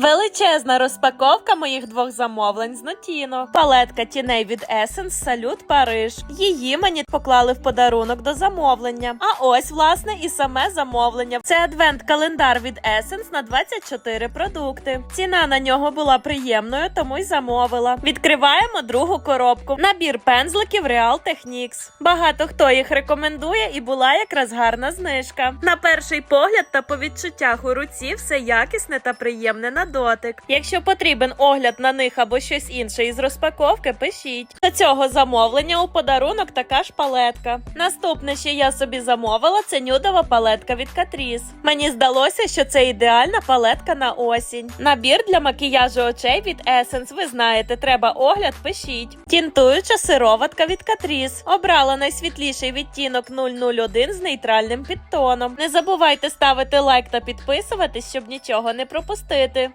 Величезна розпаковка моїх двох замовлень з Нотіно. Палетка тіней від Essence Салют Париж. Її мені поклали в подарунок до замовлення. А ось, власне, і саме замовлення. Це адвент-календар від Essence на 24 продукти. Ціна на нього була приємною, тому й замовила. Відкриваємо другу коробку. Набір пензликів Real Techniques. Багато хто їх рекомендує, і була якраз гарна знижка. На перший погляд та по відчуттях у руці все якісне та приємне на дотик. Якщо потрібен огляд на них або щось інше із розпаковки, пишіть. До цього замовлення у подарунок така ж палетка. Наступне, що я собі замовила, це нюдова палетка від Catrice. Мені здалося, що це ідеальна палетка на осінь. Набір для макіяжу очей від Essence. Ви знаєте, треба огляд, пишіть. Тінтуюча сироватка від Catrice. Обрала найсвітліший відтінок 001 з нейтральним підтоном. Не забувайте ставити лайк та підписуватись, щоб нічого не пропустити.